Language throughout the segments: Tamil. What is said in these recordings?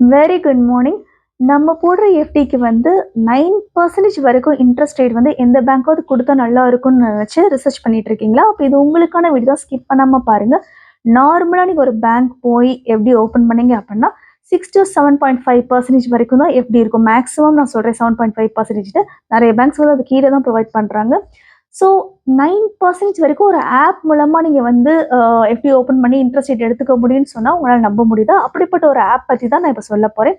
வெரி குட் மார்னிங் நம்ம போடுற எஃப்டிக்கு வந்து நைன் பர்சன்டேஜ் வரைக்கும் இன்ட்ரெஸ்ட் ரேட் வந்து எந்த பேங்க்காவது கொடுத்தா நல்லா இருக்கும்னு நினச்சி ரிசர்ச் பண்ணிட்டு இருக்கீங்களா? அப்போ இது உங்களுக்கான வீடியோ தான் ஸ்கிப் பண்ணாமல் பாருங்கள் நார்மலாக நீங்கள் ஒரு பேங்க் போய் எப்படி ஓப்பன் பண்ணீங்க அப்படின்னா six to seven point five percentage வரைக்கும் தான் எப்படி இருக்கும். மேக்ஸிமம் நான் சொல்கிறேன் செவன் பாயிண்ட் ஃபைவ் பர்சன்டேஜ் நிறைய பேங்க்ஸ் வந்து அது கீழே தான் ப்ரொவைட் பண்ணுறாங்க ஸோ நைன் பர்சன்டேஜ் வரைக்கும் ஒரு ஆப் மூலமாக நீங்கள் வந்து எப்படி ஓப்பன் பண்ணி இன்ட்ரெஸ்ட் ரேட் எடுத்துக்க முடியும்னு சொன்னால் உங்களால் நம்ப முடியுதா? அப்படிப்பட்ட ஒரு ஆப் பற்றி தான் நான் இப்போ சொல்ல போகிறேன்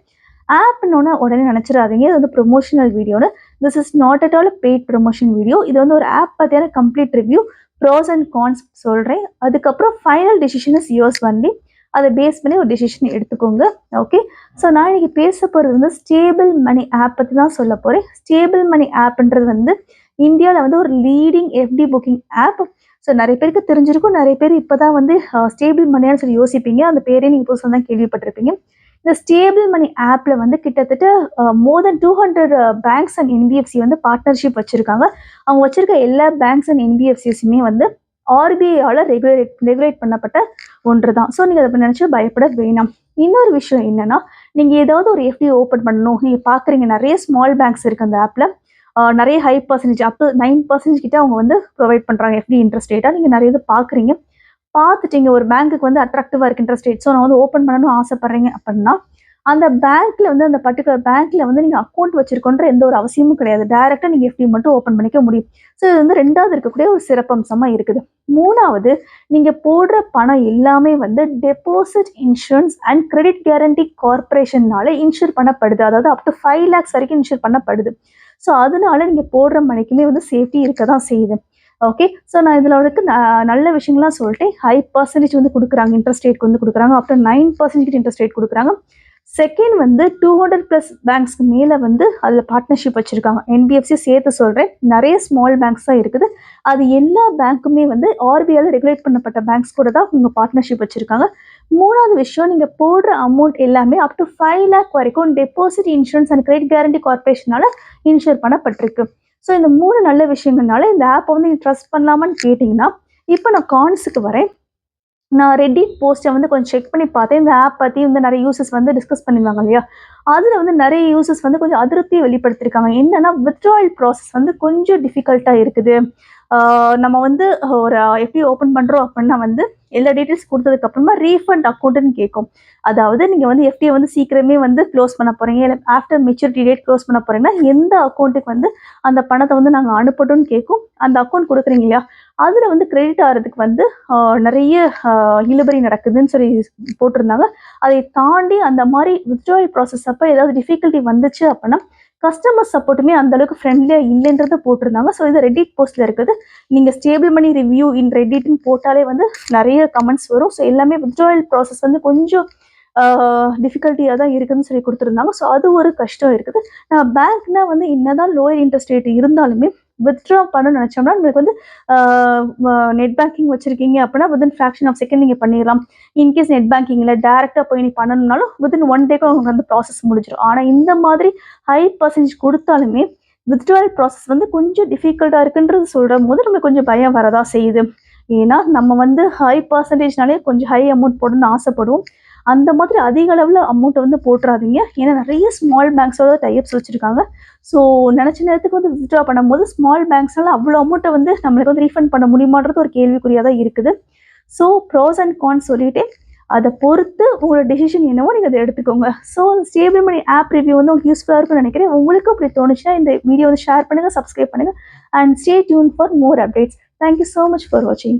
ஆப்னோட உடனே நினச்சிடாதீங்க. இது வந்து ப்ரொமோஷனல் வீடியோன்னு this is not at all paid promotion video இது வந்து ஒரு ஆப் பற்றியான complete review pros and cons சொல்கிறேன் அதுக்கப்புறம் ஃபைனல் டெசிஷன் இஸ் யோர்ஸ் வண்டி அதை பேஸ் பண்ணி ஒரு டெசிஷன் எடுத்துக்கோங்க. ஓகே ஸோ நான் இன்னைக்கு பேச போகிறது வந்து ஸ்டேபிள் மணி ஆப் பற்றி தான் சொல்ல போகிறேன் ஸ்டேபிள் மணி ஆப்ன்றது வந்து இந்தியாவில் வந்து ஒரு leading FD booking app so நிறைய பேருக்கு தெரிஞ்சிருக்கும். நிறைய பேர் இப்போ தான் வந்து ஸ்டேபிள் மணியான்னு சொல்லி யோசிப்பீங்க. அந்த பேரே நீங்கள் புதுசாக தான் கேள்விப்பட்டிருப்பீங்க. இந்த ஸ்டேபிள் மணி ஆப்பில் வந்து கிட்டத்தட்ட more than two hundred banks and NBFC வந்து பார்ட்னர்ஷிப் வச்சுருக்காங்க. அவங்க வச்சுருக்க எல்லா பேங்க்ஸ் அண்ட் என்பிஎஃப்சிஸுமே வந்து ஆர்பிஐயால் ரெகுலேட் ரெகுலேட் பண்ணப்பட்ட ஒன்று தான் ஸோ நீங்கள் அதை நினச்சி பயப்பட வேணாம். இன்னொரு விஷயம் என்னென்னா நீங்கள் ஏதாவது ஒரு எஃப்டி ஓப்பன் பண்ணணும். நீங்கள் பார்க்குறீங்க நிறைய ஸ்மால் பேங்க்ஸ் இருக்குது அந்த ஆப்பில் நிறைய high percentage up to nine percentage கிட்ட அவங்க வந்து ப்ரொவைட் பண்ணுறாங்க எஃப்டி இன்ட்ரெஸ்ட் ரேட்டாக நீங்கள் நிறைய இது பார்க்குறீங்க. பார்த்துட்டீங்க ஒரு பேங்க்குக்கு வந்து அட்ராக்டிவாக இருக்குது இன்ட்ரெஸ்ட் ரேட் ஸோ நான் வந்து ஓப்பன் பண்ணணும்னு ஆசைப்பட்றீங்க அப்படின்னா அந்த பேங்க்கில் வந்து அந்த பர்டிகுலர் பேங்க்கில் வந்து நீங்கள் அக்கௌண்ட் வச்சிருக்கோன்ற எந்த ஒரு அவசியமும் கிடையாது. டேரெக்டாக நீங்கள் எஃப்டி மட்டும் ஓப்பன் பண்ணிக்க முடியும். ஸோ இது வந்து ரெண்டாவது இருக்கக்கூடிய ஒரு சிறப்பம்சமாக இருக்குது. மூணாவது நீங்கள் போடுற பணம் எல்லாமே வந்து deposit insurance and credit guarantee கார்பரேஷன்னால insure பண்ணப்படுது. அதாவது அப் டு ஃபைவ் லேக்ஸ் வரைக்கும் இன்சூர் பண்ணப்படுது. ஸோ அதனால நீங்கள் போடுற மணிக்குமே வந்து சேஃப்டி இருக்க தான் செய்யுது. ஓகே ஸோ நான் இதில் வந்து நல்ல விஷயங்கள்லாம் சொல்லிட்டேன். ஹை பர்சன்டேஜ் வந்து கொடுக்குறாங்க. இன்ட்ரெஸ்ட் ரேட் வந்து கொடுக்குறாங்க. After nine percentage interest rate கொடுக்குறாங்க. செகண்ட் வந்து டூ ஹண்ட்ரட் ப்ளஸ் பேங்க்ஸ்க்கு மேலே வந்து அதில் பார்ட்னர்ஷிப் வச்சுருக்காங்க. என்பிஎஃப்சி சேர்த்து சொல்கிறேன் நிறைய ஸ்மால் பேங்க்ஸ் தான் இருக்குது. அது எல்லா பேங்க்குமே வந்து ஆர்பிஐயில் ரெகுலேட் பண்ணப்பட்ட பேங்க்ஸ் கூட தான் உங்கள் பார்ட்னர்ஷிப் வச்சுருக்காங்க. மூணாவது விஷயம் நீங்கள் போடுற அமௌண்ட் எல்லாமே அப் டு ஃபைவ் லேக் வரைக்கும் deposit insurance and credit guarantee கார்பரேஷனால் insure பண்ணப்பட்டிருக்கு. ஸோ இந்த மூணு நல்ல விஷயங்கள்னால இந்த ஆப்பை வந்து நீங்கள் ட்ரஸ்ட் பண்ணலாமான்னு கேட்டிங்கன்னா இப்போ நான் கான்ஸுக்கு வரேன். நான் ரெடிட் போஸ்ட்டை வந்து கொஞ்சம் செக் பண்ணி பார்த்தேன். இந்த ஆப் பற்றி வந்து நிறைய யூசஸ் வந்து டிஸ்கஸ் பண்ணியிருந்தாங்க இல்லையா? அதில் வந்து நிறைய யூசஸ் வந்து கொஞ்சம் அதிருப்தியை வெளிப்படுத்தியிருக்காங்க என்னென்னா வித்ட்ராயல் ப்ராசஸ் வந்து கொஞ்சம் டிஃபிகல்ட்டாக இருக்குது. நம்ம வந்து ஒரு எப்படி ஓப்பன் பண்ணுறோம் அப்படின்னா வந்து எல்லா டீட்டெயில்ஸ் கொடுத்ததுக்கு அப்புறமா ரீஃபண்ட் அக்கௌண்ட்டுன்னு கேட்கும் அதாவது நீங்கள் வந்து எஃப்டியை வந்து சீக்கிரமே வந்து க்ளோஸ் பண்ண போகிறீங்க இல்லை ஆஃப்டர் மெச்சூரிட்டி டேட் க்ளோஸ் பண்ண போகிறீங்கன்னா எந்த அக்கௌண்ட்டுக்கு வந்து அந்த பணத்தை வந்து நாங்கள் அனுப்பட்டும்னு கேட்கும் அந்த அக்கௌண்ட் கொடுக்குறீங்க இல்லையா? அதில் வந்து கிரெடிட் ஆகிறதுக்கு வந்து நிறைய இழுபறி நடக்குதுன்னு சொல்லி போட்டிருந்தாங்க. அதை தாண்டி அந்த மாதிரி வித்ட்ராயல் ப்ராசஸ் அப்போ ஏதாவது டிஃபிகல்ட்டி வந்துச்சு அப்படின்னா கஸ்டமர் சப்போர்ட்டுமே அந்த அளவுக்கு ஃப்ரெண்ட்லியாக இல்லைன்றத போட்டிருந்தாங்க. ஸோ இது ரெடிட் போஸ்ட்டில் இருக்குது. நீங்கள் ஸ்டேபிள் மணி ரிவ்யூ இன் ரெடிட்னு போட்டாலே வந்து நிறைய கமெண்ட்ஸ் வரும். ஸோ எல்லாமே வித்ட்ராயல் ப்ராசஸ் வந்து கொஞ்சம் டிஃபிகல்ட்டியாக தான் இருக்குதுன்னு சொல்லி கொடுத்துருந்தாங்க. ஸோ அது ஒரு கஷ்டம் இருக்குது. நான் பேங்க்னால் வந்து என்னதான் லோயர் இன்ட்ரெஸ்ட் ரேட் இருந்தாலுமே வித்ட்ரா பண்ண நினச்சோம்னா நம்மளுக்கு வந்து நெட் பேங்கிங் வச்சுருக்கீங்க அப்படின்னா வித்தின் ஃப்ராக்ஷன் ஆஃப் செகண்ட் நீங்கள் பண்ணிடலாம். இன்கேஸ் நெட் பேங்கிங்கில் டேரெக்டாக போய் நீ பண்ணணும்னாலும் வித்தின் ஒன் டேக்கு உங்களுக்கு வந்து ப்ராசஸ் முடிஞ்சிடும் ஆனால் இந்த மாதிரி ஹை பர்சன்டேஜ் கொடுத்தாலுமே வித்ட்ரால் ப்ராசஸ் வந்து கொஞ்சம் டிஃபிகல்ட்டாக இருக்குன்றது சொல்கிற போது நம்மளுக்கு கொஞ்சம் பயம் வரதான் செய்யுது. ஏன்னா நம்ம வந்து ஹை பர்சன்டேஜ்னாலே கொஞ்சம் ஹை அமௌண்ட் போடணும்னு ஆசைப்படுவோம். அந்த மாதிரி அதிக அளவில் அமௌண்ட்டை வந்து போட்டுறாதீங்க. ஏன்னா நிறைய ஸ்மால் பேங்க்ஸோட டைப்ஸ் வச்சுருக்காங்க. ஸோ நினச்ச நேரத்துக்கு வந்து வித்ட்ரா பண்ணும்போது ஸ்மால் பேங்க்ஸ்னால அவ்வளோ அமௌண்ட்டை வந்து நம்மளுக்கு வந்து ரீஃபண்ட் பண்ண முடியுமான்றது ஒரு கேள்விக்குறியாக தான் இருக்குது. ஸோ ப்ரோஸ் அண்ட் கான்ஸ் சொல்லிவிட்டு அதை பொறுத்து உங்களோட டெசிஷன் என்னவோ நீங்கள் அதை எடுத்துக்கோங்க. So stable money app review வந்து உங்களுக்கு யூஸ்ஃபுல்லாக இருக்கும்னு நினைக்கிறேன். உங்களுக்கு அப்படி தோணுச்சுன்னா இந்த வீடியோ வந்து ஷேர் பண்ணுங்கள் சப்ஸ்கிரைப் பண்ணுங்கள் and stay tuned for more updates thank you so much for வாட்சிங்